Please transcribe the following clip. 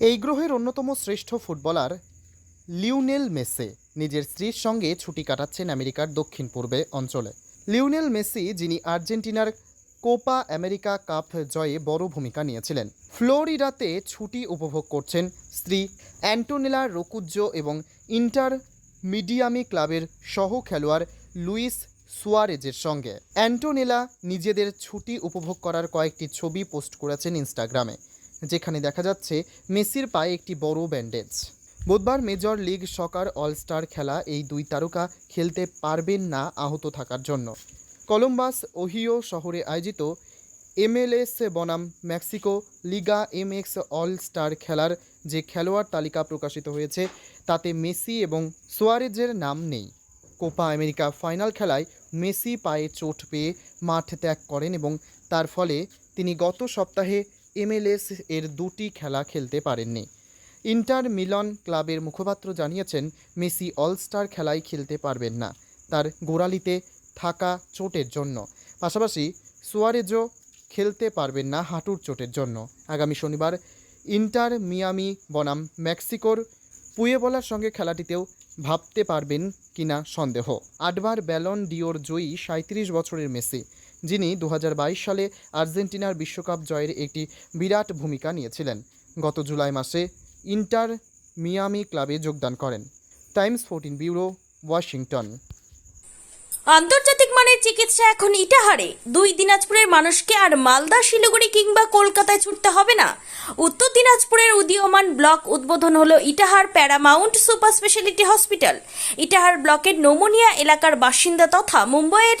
এই গ্রহের অন্যতম শ্রেষ্ঠ ফুটবলার লিওনেল মেসে নিজের স্ত্রীর সঙ্গে ছুটি কাটাচ্ছেন আমেরিকার দক্ষিণ পূর্বে অঞ্চলে। লিওনেল মেসি, যিনি আর্জেন্টিনার কোপা আমেরিকা কাপ জয়ে বড় ভূমিকা নিয়েছিলেন। ফ্লোরিডাতে ছুটি উপভোগ করছেন স্ত্রী অ্যান্টোনেলা রকুজ্জো এবং ইন্টার মিডিয়ামি ক্লাবের সহ খেলোয়াড় লুইস সুয়ারেজের সঙ্গে। অ্যান্টোনেলা নিজেদের ছুটি উপভোগ করার কয়েকটি ছবি পোস্ট করেছেন ইনস্টাগ্রামে। যেখানে দেখা যাচ্ছে মেসির পায়ে একটি বড় ব্যান্ডেজ। বুধবার Major League Soccer All Star খেলা এই দুই তারকা খেলতে পারবেন না আহত থাকার জন্য। কলম্বাস, ওহিও শহরে আয়োজিত এমএলএস বনাম Mexico Liga MX All Star খেলার যে খেলোয়াড় তালিকা প্রকাশিত হয়েছে, তাতে মেসি এবং সোয়ারেজের নাম নেই। কোপা আমেরিকা ফাইনাল খেলায় মেসি পায়ে চোট পেয়ে মাঠ ত্যাগ করেন এবং তার ফলে তিনি গত সপ্তাহে এমএলএস এর দুটি খেলা খেলতে পারেননি। ইন্টার মিলন ক্লাবের মুখপাত্র জানিয়েছেন, মেসি অলস্টার খেলায় খেলতে পারবেন না। তার গোড়ালিতে থাকা চোটের জন্য। পাশাপাশি সুয়ারেজও খেলতে পারবেন না হাঁটুর চোটের জন্য। আগামী শনিবার ইন্টার মিয়ামি বনাম মেক্সিকোর পুয়েবলার সঙ্গে খেলাটিতেও ভাবতে পারবেন কিনা সন্দেহ। আটবার ব্যালন ডিওর জয়ী সাঁত্রিশ বছরের মেসি। যিনি দু হাজার বাইশ সালে আর্জেন্টিনার বিশ্বকাপ জয়ের একটি বিরাট ভূমিকা নিয়েছিলেন। গত জুলাই মাসে ইন্টার মিয়ামি ক্লাবে যোগদান করেন। Times fourteen bureau, Washington. আন্তর্জাতিক মানের চিকিৎসা এখন ইটাহারে। দুই দিনাজপুরের মানুষকে আর মালদা, শিলিগুড়ি কিংবা কলকাতায় ছুটতে হবে না। উত্তর দিনাজপুরের উদীয়মান ব্লক উদ্বোধন হলো Itahar Paramount super speciality hospital. Itahar ব্লকের নোমোনিয়া এলাকার বাসিন্দা তথা মুম্বাইয়ের